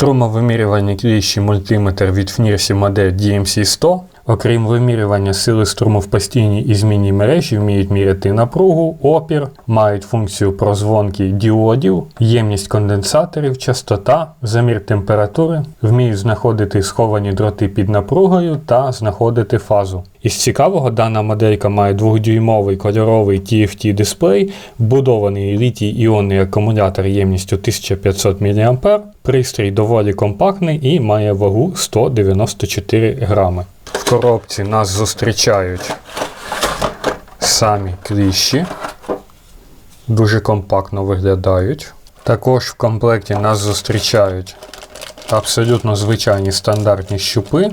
Струмовимірювання кліщі мультиметр від фнірсі модель DMC100. Окрім вимірювання сили струму в постійній і змінній мережі, вміють міряти напругу, опір, мають функцію прозвонки діодів, ємність конденсаторів, частота, замір температури, вміють знаходити сховані дроти під напругою та знаходити фазу. Із цікавого, дана моделька має 2-дюймовий кольоровий TFT дисплей, вбудований літій іонний акумулятор ємністю 1500 мА. Пристрій доволі компактний і має вагу 194 грами. В коробці нас зустрічають самі кліщі. Дуже компактно виглядають. Також в комплекті нас зустрічають абсолютно звичайні стандартні щупи,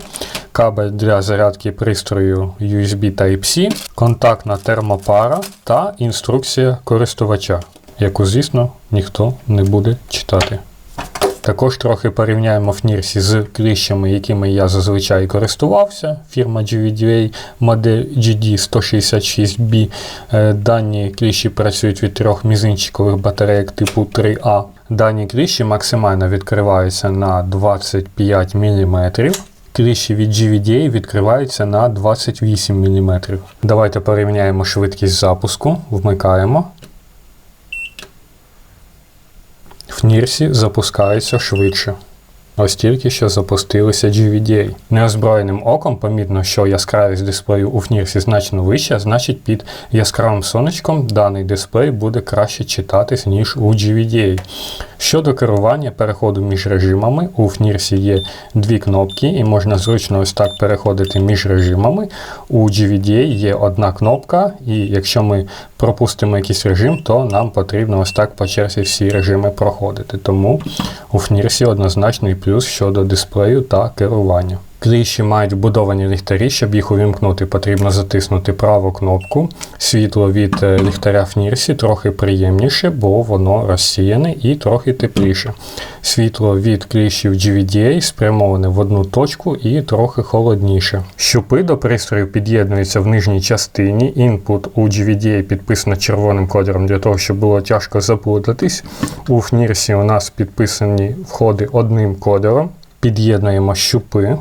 кабель для зарядки пристрою USB Type-C, контактна термопара та інструкція користувача, яку, звісно, ніхто не буде читати. Також трохи порівняємо FNIRSI з кліщами, якими я зазвичай користувався. Фірма GVDA модель GD166B. Е, Дані кліщі працюють від трьох мізинчикових батарейок типу 3А. Дані кліщі максимально відкриваються на 25 мм. Кліщі від GVDA відкриваються на 28 мм. Давайте порівняємо швидкість запуску. Вмикаємо. В Нірсі запускається швидше. Ось тільки що запустилися GVDA. Неозброєним оком помітно, що яскравість дисплею у FNIRSі значно вища, значить під яскравим сонечком даний дисплей буде краще читатись, ніж у GVDA. Щодо керування переходу між режимами, у FNIRSі є дві кнопки, і можна зручно ось так переходити між режимами. У GVDA є одна кнопка, і якщо ми пропустимо якийсь режим, то нам потрібно ось так по черзі всі режими проходити. Тому у FNIRSі однозначний плюс щодо дисплею та керування. Кліщі мають вбудовані ліхтарі, щоб їх увімкнути, потрібно затиснути праву кнопку. Світло від е, ліхтаря в Нірсі трохи приємніше, бо воно розсіяне і трохи тепліше. Світло від кліщів GVDA спрямоване в одну точку і трохи холодніше. Щупи до пристрою під'єднуються в нижній частині. Інпут у GVDA підписано червоним кольором для того, щоб було тяжко заплутатись. У FNIRSі у нас підписані входи одним кольором. Під'єднуємо щупи.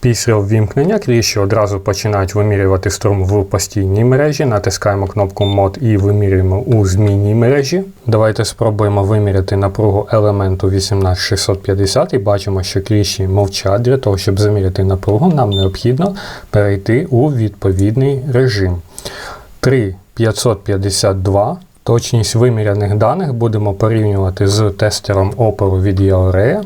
Після ввімкнення кліщі одразу починають вимірювати струм в постійній мережі. Натискаємо кнопку мод і вимірюємо у змінній мережі. Давайте спробуємо виміряти напругу елементу 18650 і бачимо, що кліщі мовчать. Для того, щоб заміряти напругу, нам необхідно перейти у відповідний режим. 3552. Точність виміряних даних будемо порівнювати з тестером опору від Яорея.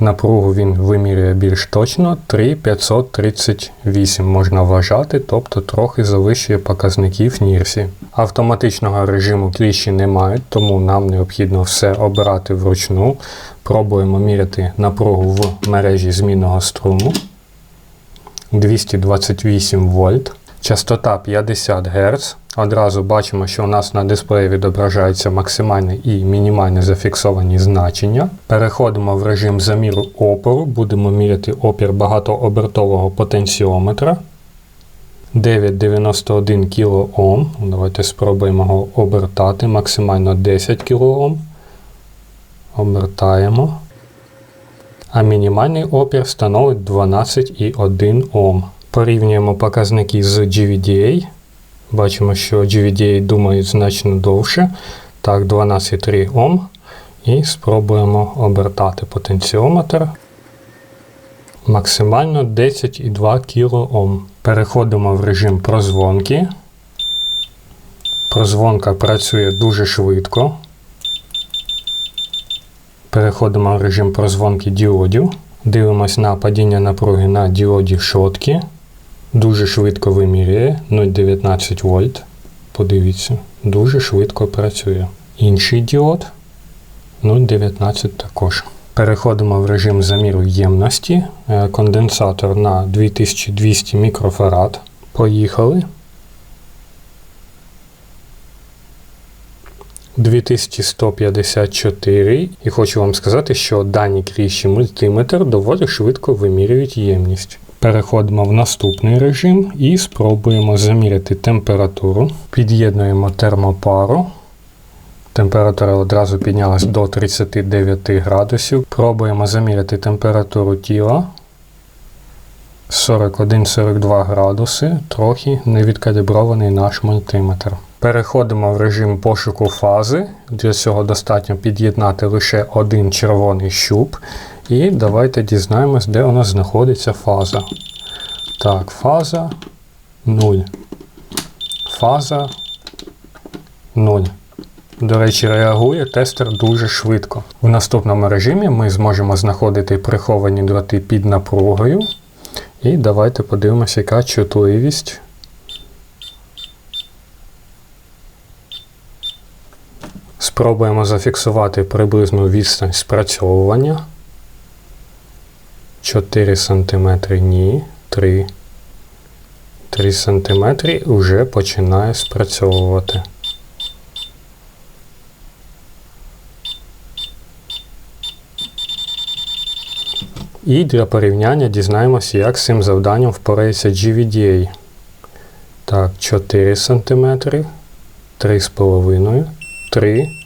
Напругу він вимірює більш точно 3,538 можна вважати, тобто трохи завищує показників Нірсі. Автоматичного режиму кліщі не мають, тому нам необхідно все обирати вручну. Пробуємо міряти напругу в мережі змінного струму 228 вольт. Частота 50 Гц. Одразу бачимо, що у нас на дисплеї відображаються максимальне і мінімальне зафіксовані значення. Переходимо в режим заміру опору, будемо міряти опір багатообертового потенціометра. 991 кОм. Давайте спробуємо його обертати максимально 10 кОм. Обертаємо. А мінімальний опір становить 12,1 Ом. Порівнюємо показники з GVDA. Бачимо, що GVDA думають значно довше. Так, 12,3 Ом. І спробуємо обертати потенціометр. Максимально 10,2 кОм. Переходимо в режим прозвонки. Прозвонка працює дуже швидко. Переходимо в режим прозвонки діодів. Дивимось на падіння напруги на діоді шотки. Дуже швидко вимірює 0,19 вольт. Подивіться, дуже швидко працює. Інший діод 0,19 також. Переходимо в режим заміру ємності. Е, конденсатор на 2200 мікрофарад. Поїхали. 2154. І хочу вам сказати, що дані кліщі мультиметр доволі швидко вимірюють ємність. Переходимо в наступний режим і спробуємо заміряти температуру. Під'єднуємо термопару. Температура одразу піднялась до 39 градусів. Пробуємо заміряти температуру тіла. 41-42 градуси, трохи невідкалібрований наш мультиметр. Переходимо в режим пошуку фази. Для цього достатньо під'єднати лише один червоний щуп. І давайте дізнаємось, де у нас знаходиться фаза. Так, фаза 0. Фаза 0. До речі, реагує тестер дуже швидко. В наступному режимі ми зможемо знаходити приховані дроти під напругою. І давайте подивимося, яка чутливість. Спробуємо зафіксувати приблизну відстань спрацьовування. 4 см ні. 3. 3 см вже починає спрацьовувати. І для порівняння дізнаємося, як з цим завданням впорається GVDA. Так, 4 см, 3,5, 3.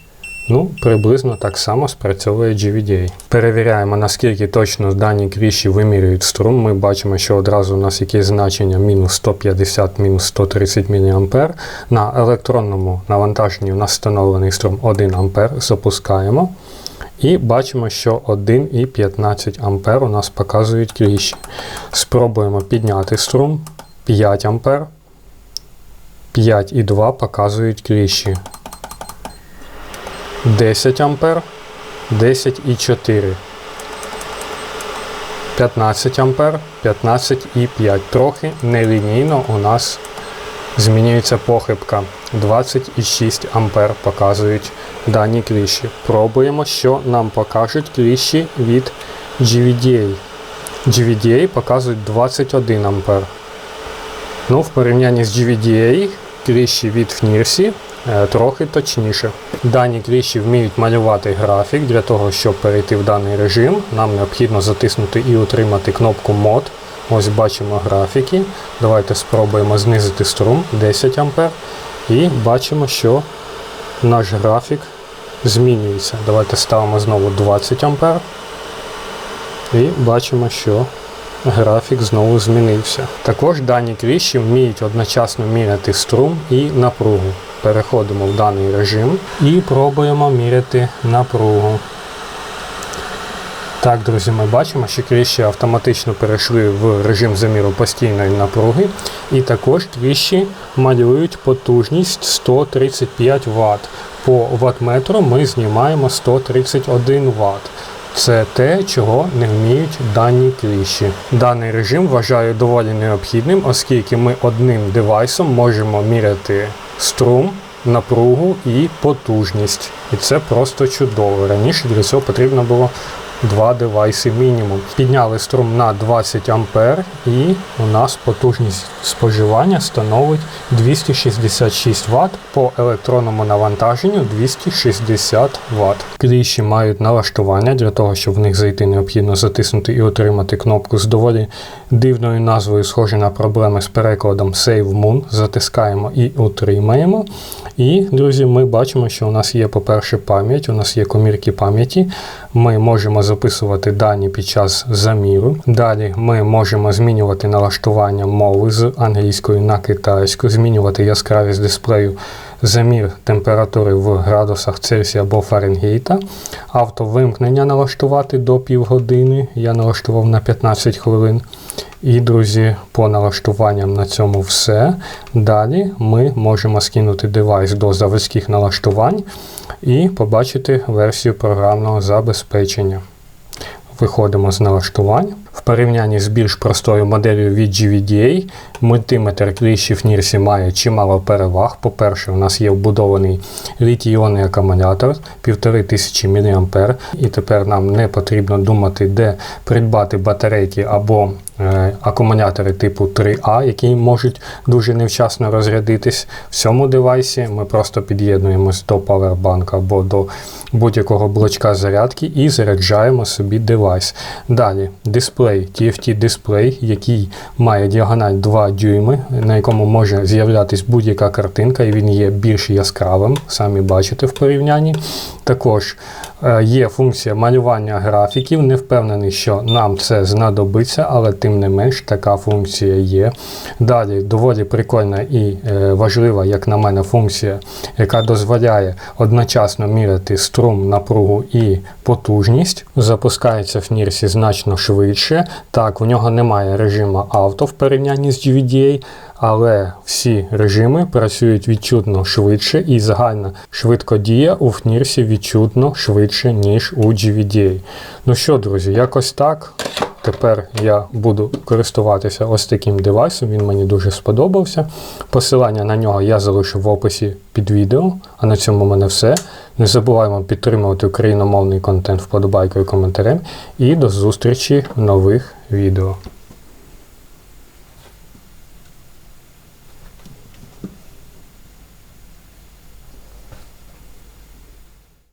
Ну, приблизно так само спрацьовує GVDA. Перевіряємо, наскільки точно дані кріші вимірюють струм. Ми бачимо, що одразу у нас якесь значення мінус 150, мінус 130 мА. На електронному навантаженні у нас встановлений струм 1 А. Запускаємо. І бачимо, що 1,15 А у нас показують кліщі. Спробуємо підняти струм 5 А. 5,2 показують кліщі. 10 А, 10,4. 15 А, 15,5. Трохи нелінійно у нас змінюється похибка. 26 А показують дані кліщі. Пробуємо, що нам покажуть кліщі від GVDA. GVDA показують 21 А. Ну, в порівнянні з GVDA кліщі від FNIRSI трохи точніше. Дані кліщі вміють малювати графік. Для того, щоб перейти в даний режим, нам необхідно затиснути і утримати кнопку Mod. Ось бачимо графіки. Давайте спробуємо знизити струм 10 А. І бачимо, що наш графік змінюється. Давайте ставимо знову 20 А. І бачимо, що графік знову змінився. Також дані кліщі вміють одночасно міряти струм і напругу. Переходимо в даний режим і пробуємо міряти напругу. Так, друзі, ми бачимо, що кліщі автоматично перейшли в режим заміру постійної напруги. І також кліщі малюють потужність 135 Вт. По ваттметру ми знімаємо 131 Вт. Це те, чого не вміють дані кліщі. Даний режим вважаю доволі необхідним, оскільки ми одним девайсом можемо міряти струм, напругу і потужність. І це просто чудово. Раніше для цього потрібно було два девайси мінімум. Підняли струм на 20 А і у нас потужність споживання становить 266 Вт по електронному навантаженню 260 Вт. Кліщі мають налаштування для того, щоб в них зайти, необхідно затиснути і отримати кнопку з доволі дивною назвою, схожі на проблеми з перекладом Save Moon. Затискаємо і утримаємо. І, друзі, ми бачимо, що у нас є, по-перше, пам'ять, у нас є комірки пам'яті. Ми можемо записувати дані під час заміру. Далі ми можемо змінювати налаштування мови з англійської на китайську, змінювати яскравість дисплею, замір температури в градусах Цельсія або Фаренгейта, автовимкнення налаштувати до півгодини. Я налаштував на 15 хвилин. І, друзі, по налаштуванням на цьому все. Далі ми можемо скинути девайс до заводських налаштувань і побачити версію програмного забезпечення. Виходимо з налаштувань. В порівнянні з більш простою моделлю від GVDA, мультиметр кліщів Нірсі має чимало переваг. По-перше, у нас є вбудований літій-іонний акумулятор 1500 мА. І тепер нам не потрібно думати, де придбати батарейки або акумулятори типу 3А, які можуть дуже невчасно розрядитись. В цьому девайсі ми просто під'єднуємось до павербанка або до будь-якого блочка зарядки і заряджаємо собі девайс. Далі дисплей, TFT дисплей, який має діагональ 2 дюйми, на якому може з'являтись будь-яка картинка, і він є більш яскравим, самі бачите в порівнянні. Також е, є функція малювання графіків. Не впевнений, що нам це знадобиться, але тим не менш така функція є. Далі доволі прикольна і е, важлива, як на мене, функція, яка дозволяє одночасно міряти струм, напругу і потужність. Запускається в Нірсі значно швидше. Так, в нього немає режиму авто в порівнянні з GVDA, але всі режими працюють відчутно швидше і загальна швидкодія у FNIRS відчутно швидше, ніж у GVDA. Ну що, друзі, якось так. Тепер я буду користуватися ось таким девайсом, він мені дуже сподобався. Посилання на нього я залишу в описі під відео. А на цьому в мене все. Не забуваємо підтримувати україномовний контент вподобайкою і коментарем. І до зустрічі в нових відео.